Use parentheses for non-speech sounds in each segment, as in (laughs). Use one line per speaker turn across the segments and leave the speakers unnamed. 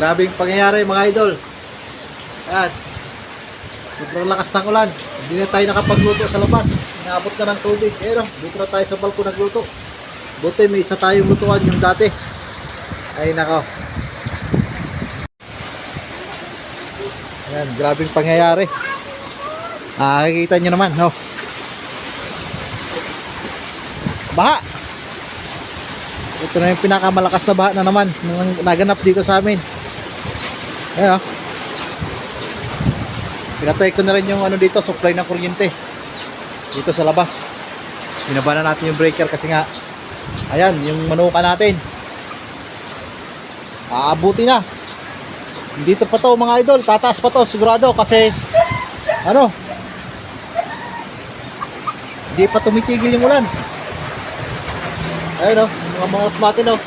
Grabe yung pangyayari mga idol. Ayan. Sobrang lakas ng ulan. Hindi na tayo nakapagluto sa labas. Inaabot na ng tubig. Ayan o, dito na tayo sa balko nagluto. Buti may isa tayong lutuan yung dati. Ay nako. Ayan, grabe yung pangyayari. Ah, nakikita nyo naman, no? Baha! Ito na yung pinakamalakas na baha na naman naganap dito sa amin. Ayan, oh. Pinatay ko na rin yung ano dito, supply ng kuryente. Dito sa labas. Binaba na natin yung breaker kasi nga, ayan, yung manuka natin. Aabuti na. Dito pa to mga idol, tataas pa to sigurado kasi ano? Hindi pa tumitigil yung ulan. Ayun oh, yung mga mangot natin oh.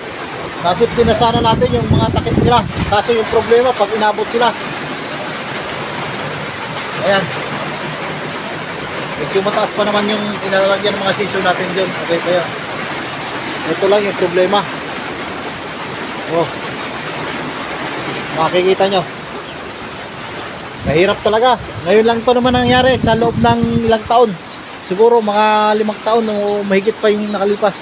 Nasip din na sana natin yung mga takip nila. Kaso yung problema pag inabot sila. Ayan. Medyo mataas pa naman yung inalalagyan ng mga season natin dyan. Okay pa yan. Ito lang yung problema. Oh. Makikita nyo. Mahirap talaga. Ngayon lang to naman nangyari sa loob ng ilang taon. Siguro mga limang taon o mahigit pa yung nakalipas.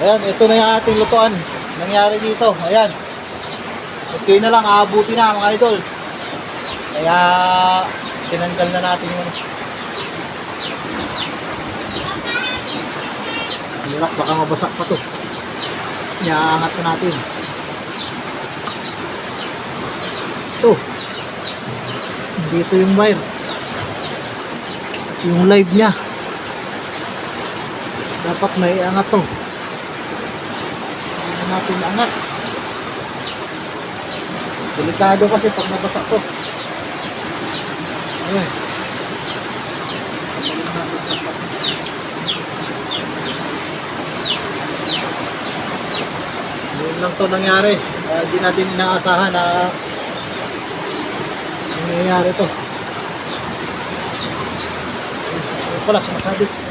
Ayan, ito na yung ating lutuan. Nangyari dito. Ayan. Okay na lang, aabuti na mga idol. Kaya tinanggal na natin yung Hirap, baka mabasak pa to. Iaangat na natin. Ito. Dito yung wire. Yung live niya. Dapat may angat to. Natin angat. Delikado kasi pag nabasak to. Ayan. Yun lang to nangyari. Kaya hindi natin inaasahan na nangyayari to. Ayun pala, sumasabi.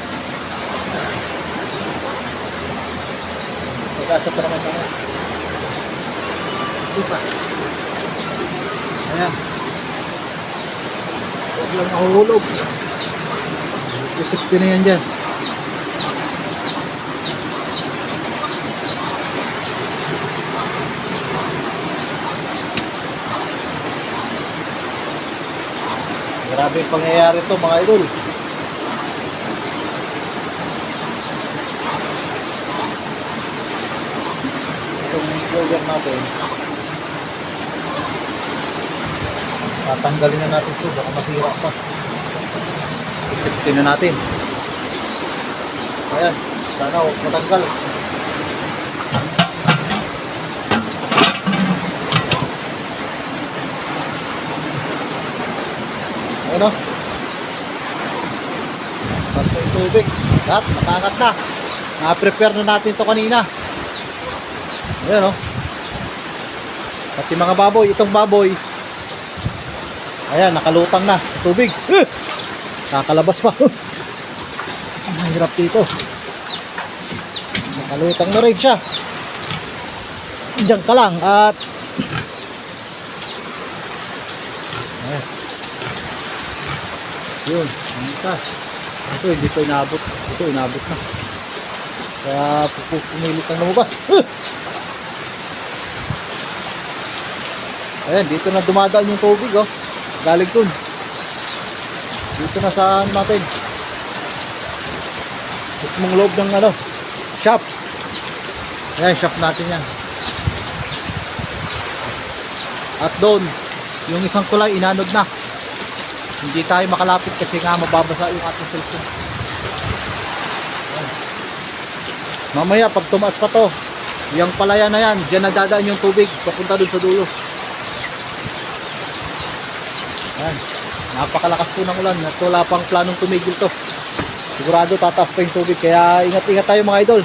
Pag-asa pa naman tayo. Hindi pa. Ayan. Huwag lang nahuhulog. Isip na yan dyan. Grabe yung pangyayari to mga idol. Blower natin. Tatanggalin na natin ito. Baka masira pa. Isipin na natin. Ayan. Sana huwag matanggal. Ayan o. Tapos may tubig. Lahat, nakakat na. Na-prepare na natin to kanina. Ayan o. Pati mga baboy. Itong baboy. Ayan, nakalutang na. Tubig. Eh! Kakalabas pa. (laughs) Ang hirap dito. Nakalutang na rin siya. Diyan ka lang at Ayan. Yun, ang isa. Ito, hindi ko inabot. Ito, inabot na. Kaya pupu- pumilit ang lumabas. Uh! (laughs) Ayan, dito na dumadaan yung tubig, oh. Galing dun. Dito na sa ano natin. Mismong loob ng ano, shop. Ayan, shop natin yan. At doon, yung isang kulay inanod na. Hindi tayo makalapit kasi nga mababasa yung ating cellphone. Mamaya pag tumaas pa to, yung palaya na yan, dyan na dadaan yung tubig papunta dun sa dulo. Ayan. Napakalakas po ng ulan at wala pang planong tumigil to. Sigurado tataas pa yung tubig kaya ingat-ingat tayo mga idol.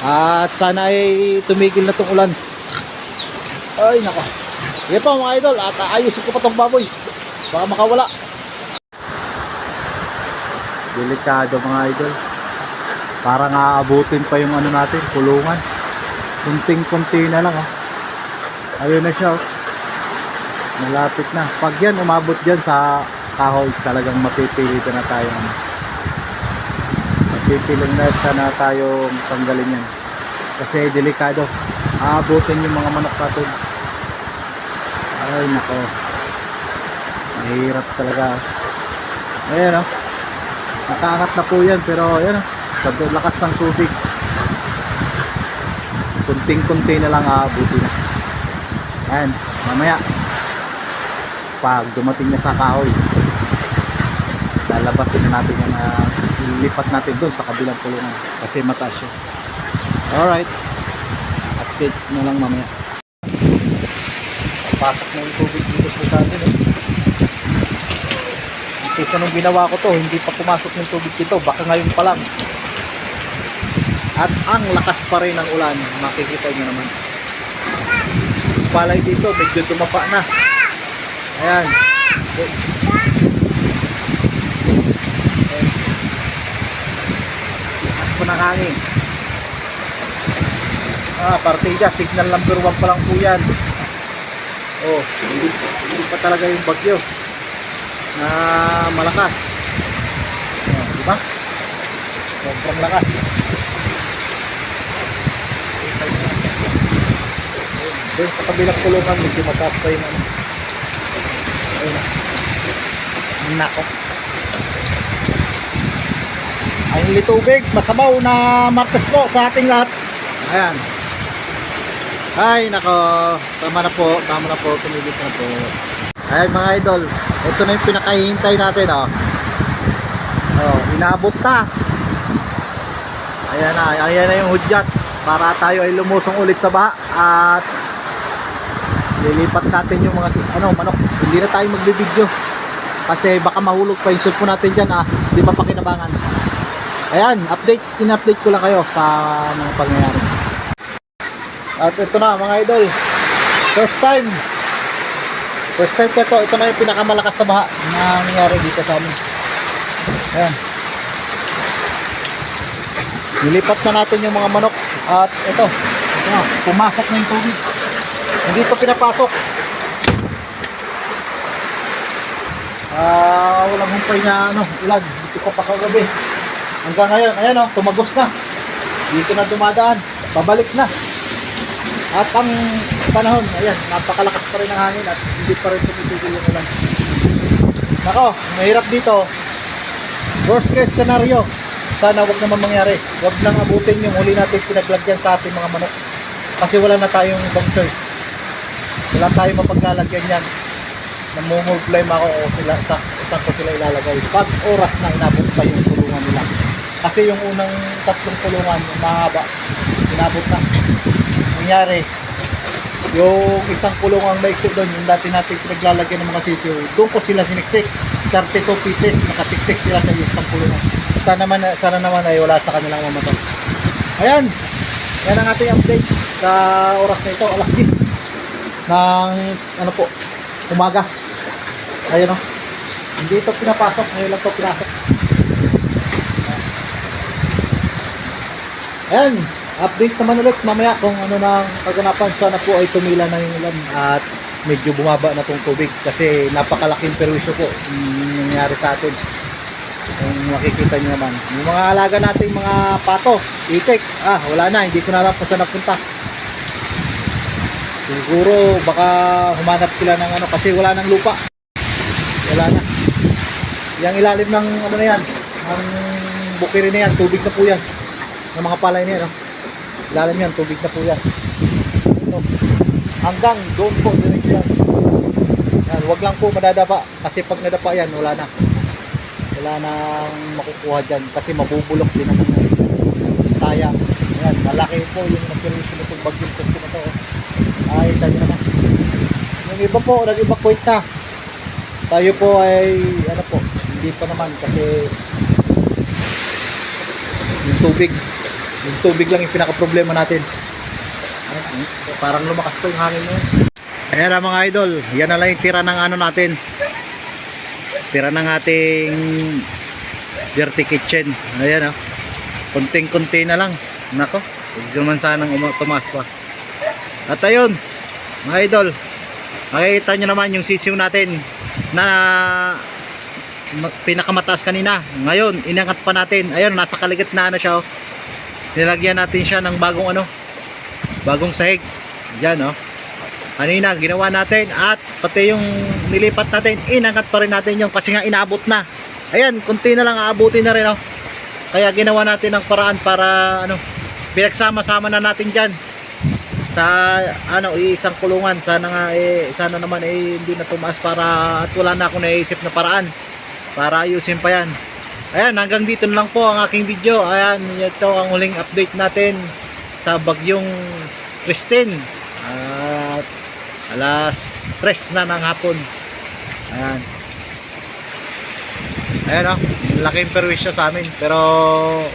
At sana ay tumigil na tong ulan. Ay nako. Yan pa mga idol at ayusin ko pa tong baboy. Baka makawala. Delikado mga idol. Parang aabutin pa yung ano natin, kulungan. Kunting-kunti na lang oh. Ayun na siya oh. Malapit na. Pag yan umabot dyan sa kahoy, talagang mapipilitan na tayo. Mapipiling na sana tayo tanggalin yan. Kasi delikado. Aabutin yung mga manok natin. Ay nako. Mahirap talaga. Ayan oh. Nakaangat na po yan pero ayan oh. Sa lakas ng tubig. Kunting-kunti na lang aabutin na. Ayan. Mamaya pag dumating na sa kahoy. Lalabasin na natin yan na lilipat natin doon sa kabilang pulungan kasi mataas yun. Alright. Update na lang mamaya. Pasok na yung tubig dito po sa atin eh. kaysa nung ginawa ko to hindi pa pumasok yung tubig dito baka ngayon pa lang. At ang lakas pa rin ng ulan makikita nyo naman. Palay dito medyo dumapa na Ayan. Mas po ng hangin. Ah, partida. Signal number 1 pa lang po yan. Oh, hindi, hindi pa talaga yung bagyo na malakas. Oh, di ba? Sobrang lakas. Doon sa kabilang kulungan, medyo mataas pa yung ano. Nako. Ang litubig, masabaw na martes po sa ating lahat. Ayan. Ay, nako. Tama na po. Tama na po. Tumigil na po. Ayan mga idol. Ito na yung pinakahihintay natin, oh. Oh, inabot na. Ayan na. Ayan na yung hudyat. Para tayo ay lumusong ulit sa baha. At lilipat natin yung mga ano manok. Hindi na tayo magbibideo. Kasi baka mahulog pa yung shoot po natin dyan ah. Di pa pakinabangan. Ayan update in-update ko lang kayo sa mga pangyayari. At ito na mga idol. First time. First time ko ito. Ito na yung pinakamalakas na baha na nangyari dito sa amin. Ayan. Nilipat na natin yung mga manok. At ito. Ito pumasok na yung tubig hindi pa pinapasok. Ah, walang humpay na ano, ulan dito sa pakagabi. Hanggang ngayon, ayan oh, tumagos na. Dito na dumadaan, pabalik na. At ang panahon, ayan, napakalakas pa rin ang hangin at hindi pa rin tumitigil yung ulan. Nako, mahirap dito. Worst case scenario, sana wag naman mangyari. Wag nang abutin yung huli natin pinaglagyan sa ating mga manok. Kasi wala na tayong ibang wala tayong mapaglalagyan yan. Namumulblame ako kung sila, sa, saan ko sila ilalagay. Pag oras na inabot pa yung kulungan nila. Kasi yung unang tatlong kulungan yung mahaba inabot na. Nangyari yung isang kulungan maiksi doon yung dati natin pinaglalagyan ng mga sisiw doon ko sila siniksik. 32 pieces nakasiksik sila sa isang kulungan sana naman, sana naman ay wala sa kanilang mamatay ayan! Yan ang ating update sa oras na ito. Alas 10 ng ano po umaga. Ayun o hindi ito pinapasok ngayon lang ito pinasok. Ayan update naman ulit mamaya kung ano ang kaganapan. Sana po ay tumila na yung ulan at medyo bumaba na tong tubig kasi napakalaking perwisyo po yung nangyari sa atin. Kung makikita nyo naman. Yung mga alaga nating mga pato itik ah wala na hindi ko na alam kung saan napunta Siguro baka humanap sila ng ano kasi wala nang lupa. Wala na. Yang ilalim ng ano na yan, ang bukiri na yan, tubig na po yan. Ng mga palay na yan, no? Ilalim yan, tubig na po yan. Ito. Hanggang doon po, diretso yan. yan. Wag lang po madadapa kasi pag nadapa yan, wala na. Wala nang makukuha dyan kasi mabubulok din naman yan. Sayang. Yan, malaki po yung nag-permission nitong bagyong pesto na to. oh. Ay, tayo naman. Yung iba po, nag-evacuate na. Tayo po ay, ano po, hindi pa naman kasi yung tubig. Yung tubig lang yung pinaka-problema natin. Ay, Parang lumakas po yung hangin mo. Ayan na mga idol, yan na lang yung tira ng ano natin. Pira ng ating dirty kitchen. Ayan oh. Kunting-kunti na lang. Nako. Huwag naman sanang uma- tumaas pa. At ayun, mga idol. Makikita nyo naman yung sisiw natin na ma- pinakamataas kanina. Ngayon, inangat pa natin. Ayun, nasa kaligitnaan na siya. Oh. Nilagyan natin siya ng bagong ano, bagong sahig. Diyan, oh. Kanina, ginawa natin at pati yung nilipat natin, inangat pa rin natin yung kasi nga inaabot na. Ayan, kunti na lang aabutin na rin, oh. Kaya ginawa natin ng paraan para ano, pinagsama-sama na natin diyan sa ano isang kulungan sana nga eh sana naman eh hindi na tumaas para at wala na akong naisip na paraan para ayusin pa yan. Ayan hanggang dito na lang po ang aking video. Ayan ito ang huling update natin sa bagyong Christine. At alas 3 na ng hapon. Ayan. Ayan o laking perwisyo sa amin pero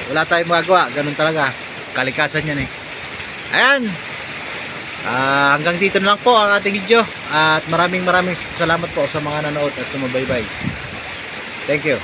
wala tayong magagawa. Ganun talaga. Kalikasan yan eh. Ayan Ah, hanggang dito na lang po ang ating video at maraming maraming salamat po sa mga nanood at sumubaybay. Thank you.